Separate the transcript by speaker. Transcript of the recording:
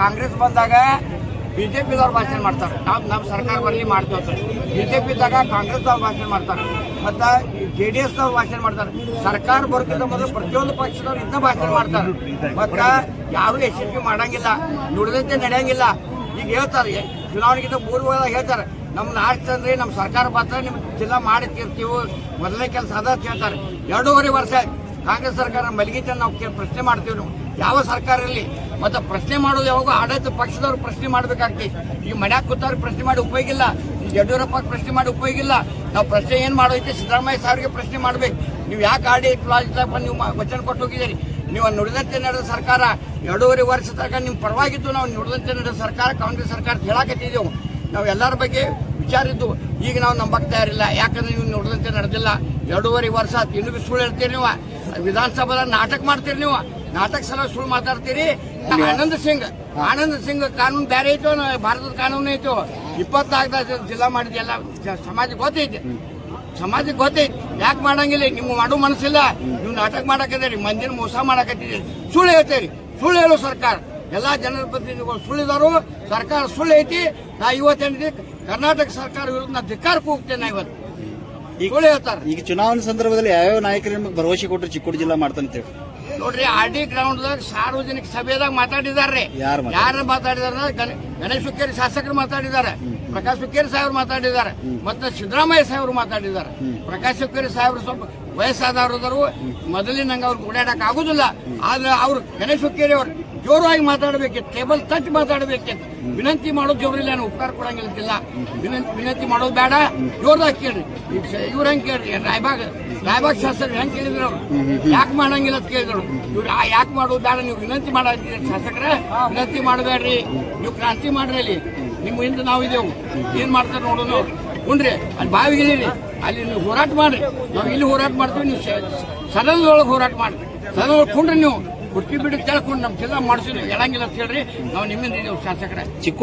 Speaker 1: ಕಾಂಗ್ರೆಸ್ ಬಂದಾಗ ಬಿಜೆಪಿದವ್ರು ಭಾಷಣ ಮಾಡ್ತಾರೆ. ನಾವು ನಮ್ಮ ಸರ್ಕಾರ ಬರಲಿ ಮಾಡ್ತೀವಿ ಜೆ ಬಿಜೆಪಿ ಇದ್ದಾಗ ಕಾಂಗ್ರೆಸ್ದವ್ರು ಭಾಷಣ ಮಾಡ್ತಾರೆ. ಮತ್ತು ಜೆ ಡಿ ಎಸ್ದವ್ರು ಭಾಷಣ ಮಾಡ್ತಾರೆ. ಸರ್ಕಾರ ಬರೋಕ್ಕಿಂತ ಮೊದಲು ಪ್ರತಿಯೊಂದು ಪಕ್ಷದವ್ರು ಇದ್ದ ಭಾಷಣ ಮಾಡ್ತಾರೆ. ಮತ್ತು ಯಾರು ಯಶಸ್ವಿ ಮಾಡಂಗಿಲ್ಲ. ನುಡಿದಂತೆ ನಡೆಯಂಗಿಲ್ಲ. ಈಗ ಹೇಳ್ತಾರೆ ಚುನಾವಣೆಗಿಂತ ಮೂರು ಹೋದಾಗ ಹೇಳ್ತಾರೆ ನಮ್ಮ ನಾಷ್ಟ ಅಂದ್ರೆ ನಮ್ಮ ಸರ್ಕಾರ ಮಾತ್ರ ನಿಮ್ಮ ಜಿಲ್ಲಾ ಮಾಡಿ ತೀರ್ತೀವಿ ಮೊದಲನೇ ಕೆಲಸ ಅದ ಹೇಳ್ತಾರೆ. ಎರಡೂವರೆ ವರ್ಷ. ಕಾಂಗ್ರೆಸ್ ಸರ್ಕಾರ ಮಲಗಿತ ನಾವು ಪ್ರಶ್ನೆ ಮಾಡ್ತೀವಿ ನಾವು. ಯಾವ ಸರ್ಕಾರ ಇರಲಿ. ಮತ್ತೆ ಪ್ರಶ್ನೆ ಮಾಡೋದು ಯಾವಾಗ? ಆಡಳಿತ ಪಕ್ಷದವ್ರು ಪ್ರಶ್ನೆ ಮಾಡ್ಬೇಕಾಗ್ತಿ. ಈ ಮನ್ಯಾಗ ಕೂತವ್ರು ಪ್ರಶ್ನೆ ಮಾಡಿ ಉಪಯೋಗ ಈ ಯಡಿಯೂರಪ್ಪ ಪ್ರಶ್ನೆ ಮಾಡಿ ಉಪಯೋಗ ಇಲ್ಲ. ನಾವು ಪ್ರಶ್ನೆ ಏನ್ ಮಾಡೋದೈತೆ ಸಿದ್ದರಾಮಯ್ಯ ಸಾರಿಗೆ ಪ್ರಶ್ನೆ ಮಾಡ್ಬೇಕು. ನೀವು ಯಾಕೆ ಆಡಿ ಪ್ಲಾಸ್ದಾಗ ಬಂದು ನೀವು ವಚನ ಕೊಟ್ಟು ಹೋಗಿದ್ದೀರಿ? ನೀವು ನುಡಿದಂತೆ ನಡೆದ ಸರ್ಕಾರ ಎರಡೂವರೆ ವರ್ಷ ತನಕ ನಿಮ್ಮ ಪರವಾಗಿದ್ದು ನಾವು ನುಡಿದಂತೆ ನಡೆದ ಸರ್ಕಾರ, ಕಾಂಗ್ರೆಸ್ ಸರ್ಕಾರ ಹೇಳಾಕತ್ತಿದ್ದೆವು. ನಾವು ಎಲ್ಲರ ಬಗ್ಗೆ ವಿಚಾರಿದ್ದು ಈಗ ನಾವು ನಂಬಕ್ತಾ ಇರಲಿಲ್ಲ ಯಾಕಂದ್ರೆ ನೀವು ನುಡಿದಂತೆ ನಡೆದಿಲ್ಲ. ಎರಡೂವರೆ ವರ್ಷ. ಇನ್ನೂ ಸುಳ್ಳು ಹೇಳ್ತೀರಿ ನೀವು. ವಿಧಾನಸಭಾದ ನಾಟಕ ಮಾಡ್ತೀರಿ ನೀವು. ನಾಟಕ ಸಲ ಸುಳ್ಳು ಮಾತಾಡ್ತೀರಿ? ಆನಂದ್ ಸಿಂಗ್. ಆನಂದ್ ಸಿಂಗ್ ಕಾನೂನು ಬೇರೆ ಐತೋ ಭಾರತದ ಕಾನೂನು ಐತೋ? ಇಪ್ಪತ್ನಾಲ್ಕು ಜಿಲ್ಲಾ ಮಾಡಿದ ಎಲ್ಲ ಸಮಾಜಕ್ಕೆ ಗೊತ್ತೈತಿ. ಸಮಾಜಕ್ಕೆ ಗೊತ್ತೈತಿ. ಯಾಕೆ ಮಾಡಂಗಿಲ್ಲ? ನಿಮ್ಗೆ ಮಾಡೋ ಮನಸ್ಸಿಲ್ಲ. ನೀವು ನಾಟಕ ಮಾಡಕತ್ತೀರಿ ಮಂದಿನ ಮೋಸ ಮಾಡಾಕತ್ತೀರಿ. ಸುಳ್ಳು ಹೇಳ್ತೀರಿ. ಸುಳ್ಳು ಹೇಳು ಸರ್ಕಾರ. ಎಲ್ಲಾ ಜನರ ಪ್ರತಿನಿಧಿಗಳು ಸುಳ್ಳಿದಾರು. ಸರ್ಕಾರ ಸುಳ್ಳು ಐತಿ. ನಾ ಇವತ್ತೇನಿದೆ ಕರ್ನಾಟಕ ಸರ್ಕಾರ ವಿರುದ್ಧ ನಾ ಧಿಕ್ಕಾರಕ್ಕೆ ಹೋಗ್ತೇನೆ ಇವತ್ತು. ಈಗ ಹೇಳ್ತಾರೆ.
Speaker 2: ಈಗ ಚುನಾವಣೆ ಸಂದರ್ಭದಲ್ಲಿ ಯಾವ್ಯಾವ ನಾಯಕರು ನಿಮಗೆ ಭರವಸೆ ಕೊಟ್ಟರು ಚಿಕ್ಕೋಡಿ ಜಿಲ್ಲಾ ಮಾಡ್ತಾನಂತೇಳಿ?
Speaker 1: ನೋಡ್ರಿ ಆರ್ ಡಿ ಗ್ರೌಂಡ್ದಾಗ ಸಾರ್ವಜನಿಕ ಸಭೆದಾಗ ಮಾತಾಡಿದಾರೆ
Speaker 2: ಯಾರ್ ಮಾತಾಡಿದಾರ
Speaker 1: ಗಣೇಶ್ ಹುಕ್ಕೇರಿ ಶಾಸಕರು ಮಾತಾಡಿದ್ದಾರೆ ಪ್ರಕಾಶ್ ಹುಕ್ಕೇರಿ ಸಾಹೇಬ್ರು ಮಾತಾಡಿದ್ದಾರೆ ಮತ್ತೆ ಸಿದ್ದರಾಮಯ್ಯ ಸಾಹೇಬ್ರು ಮಾತಾಡಿದ್ದಾರೆ ಪ್ರಕಾಶ್ ಹುಕ್ಕೇರಿ ಸಾಹೇಬ್ರು ಸ್ವಲ್ಪ ವಯಸ್ಸಾದವರು ಮೊದಲಿನಂಗ ಅವ್ರಿಗೆ ಓಡಾಡಕ್ ಆಗುದಿಲ್ಲ. ಆದ್ರೆ ಅವ್ರು ಗಣೇಶ್ ಹುಕ್ಕೇರಿ ಅವ್ರು ಜೋರಾಗಿ ಮಾತಾಡಬೇಕಿತ್ತು ಟೇಬಲ್ ತಟ್ಟಿ ಮಾತಾಡಬೇಕಿತ್ತು. ವಿನಂತಿ ಮಾಡೋದು ಜೋರಿಲ್ಲ, ನಾನು ಉಪಕಾರ ಕೊಡಂಗಿಲ್ಲ ವಿನಂತಿ ವಿನಂತಿ ಮಾಡೋದು ಬೇಡ. ಜೋರ್ದಾಗ ಕೇಳ್ರಿ. ಇವ್ರ ಹೆಂಗ್ ಕೇಳ್ರಿ? ರಾಯಬಾಗ್ ರಾಯಬಾಗ್ ಶಾಸಕರು ಹೆಂಗ್ ಕೇಳಿದ್ರು ಅವ್ರು? ಯಾಕೆ ಮಾಡಂಗಿಲ್ಲ ಅಂತ ಕೇಳಿದ್ರು ಇವ್ರು ಯಾಕೆ ಮಾಡೋದು ಬೇಡ, ನೀವು ವಿನಂತಿ ಮಾಡಿದ್ರಿ ಶಾಸಕರ. ವಿನಂತಿ ಮಾಡಬೇಡ್ರಿ. ನೀವು ಕ್ರಾಂತಿ ಮಾಡ್ರಿ ಅಲ್ಲಿ. ನಿಮ್ಮ ಹಿಂದೆ ನಾವು ಇದೇವು ಏನ್ ಮಾಡ್ತಾರೆ ನೋಡೋಣ ಹುಣ್ರಿ ಅಲ್ಲಿ ಬಾವಿಗಿಳಿರಿ ಅಲ್ಲಿ ನೀವು ಹೋರಾಟ ಮಾಡ್ರಿ. ನಾವು ಇಲ್ಲಿ ಹೋರಾಟ ಮಾಡ್ತೀವಿ, ನೀವು ಸದನದೊಳಗೆ ಹೋರಾಟ ಮಾಡ್ರಿ. ಸದನದೊಳಗೆ ಕುಂಡ್ರಿ ನೀವು. ಗುಡ್ಕಿ ಬಿಡಿ ಕೇಳ್ಕೊಂಡು ನಮ್ಮ ಜಿಲ್ಲಾ ಮಾಡಿಸಿ ಹೇಳಂಗಿಲ್ಲ ಅಂತ ಹೇಳ್ರಿ. ನಾವು ನಿಮ್ಮಿಂದ ಇದ್ದೇವೆ ಶಾಸಕರ.
Speaker 2: ಚಿಕ್ಕ